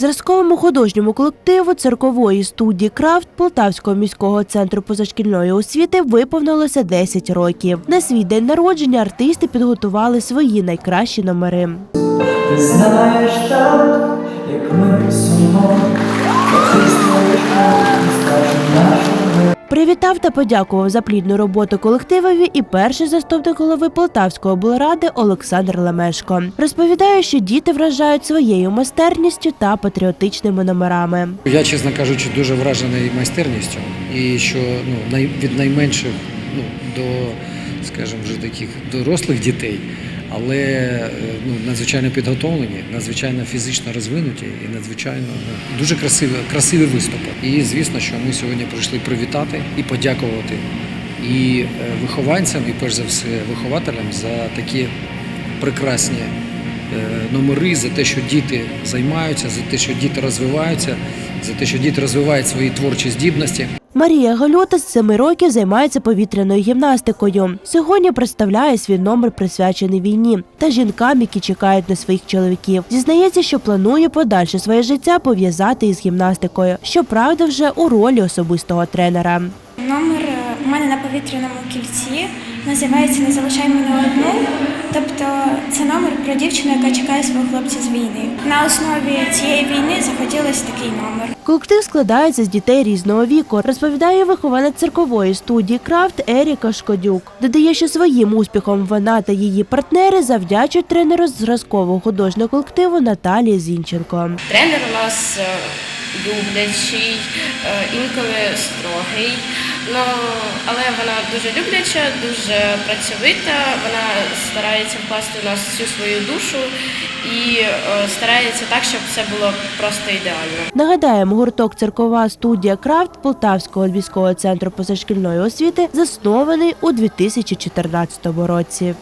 Зразковому художньому колективу циркової студії Крафт Полтавського міського центру позашкільної освіти виповнилося 10 років. На свій день народження артисти підготували свої найкращі номери. Ти знаєш так, як ми сумно, Привітав та подякував за плідну роботу колективові і перший заступник голови Полтавської облради Олександр Лемешко. Розповідає, що діти вражають своєю майстерністю та патріотичними номерами. Я, чесно кажучи, дуже вражений майстерністю, і що ну, від найменших ну, до, скажімо, вже таких дорослих дітей, але е, ну, надзвичайно підготовлені, надзвичайно фізично розвинуті і надзвичайно ну, дуже красиві, красиві виступи. І звісно, що ми сьогодні прийшли привітати і подякувати і е, вихованцям, і перш за все вихователям за такі прекрасні е, номери, за те, що діти займаються, за те, що діти розвиваються, за те, що діти розвивають свої творчі здібності. Марія Гальота з 7 років займається повітряною гімнастикою. Сьогодні представляє свій номер присвячений війні та жінкам, які чекають на своїх чоловіків. Зізнається, що планує подальше своє життя пов'язати із гімнастикою. Щоправда, вже у ролі особистого тренера. Номер е, у мене на повітряному кільці називається Не залишай мене одну. Тобто це номер про дівчину, яка чекає свого хлопця з війни. На основі цієї війни захотілося такий номер. Колектив складається з дітей різного віку, розповідає вихованець циркової студії Крафт Еріка Шкодюк. Додає, що своїм успіхом вона та її партнери завдячують тренеру з зразкового художнього колективу Наталії Зінченко. Тренер у нас е, люблячий, е, інколи строгий. Ну, але вона дуже любляча, дуже працьовита. Вона старається вкласти в нас всю свою душу і е, старається так, щоб все було просто ідеально. Нагадаємо, гурток церкова студія Крафт Полтавського військового центру позашкільної освіти заснований у 2014 році.